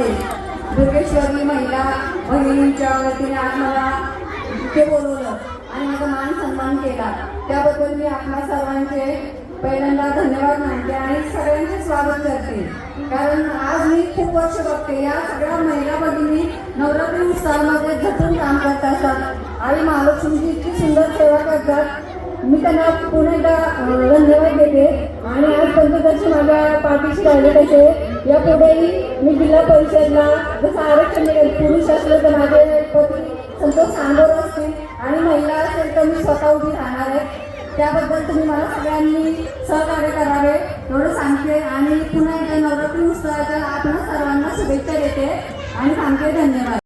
होते दुर्गेश्वरी महिला बहिणींच्या वतीने आज मला ते बोलवलं आणि माझा मान सन्मान केला. त्याबद्दल मी आपल्या सर्वांचे पहिल्यांदा धन्यवाद मानते आणि सगळ्यांचे स्वागत करते. कारण आज मी खूप वर्ष बघते या सगळ्या महिला भगिनी नवरात्री उत्सवामध्ये झटून काम करत असतात. आणि महालक्ष्मीची इतकी सुंदर सेवा करतात. मी त्यांना पुन्हा एकदा धन्यवाद देते. आणि आज पंतप्रधानची माझ्या पार्टीची राहिले त्याचे यापुढेही मी जिल्हा परिषदला जसं आरक्षण मिळेल पुरुष असलं तर माझे पती संतोष सांगोर असतील आणि महिला असेल तर मी स्वतः उभी राहणार आहे. त्याबद्दल तुम्ही मला सगळ्यांनी सहकार्य करावे एवढं सांगते. आणि पुन्हा एकदा नवरात्री उत्सवाच्या आपण सर्वांना शुभेच्छा देते आणि सांगते धन्यवाद.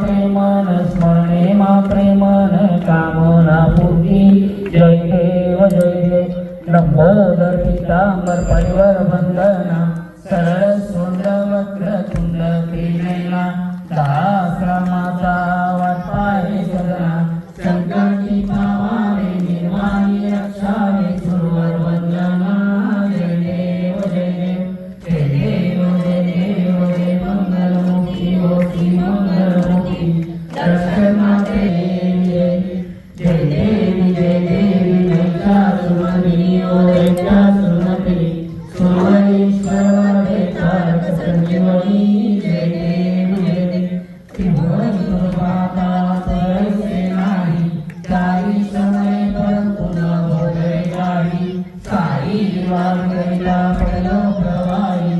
प्रेमन स्मरणे मा प्रेमन लंबोदर पितांबर परिवार वंदना ी वाङ्गैला परलो भवानि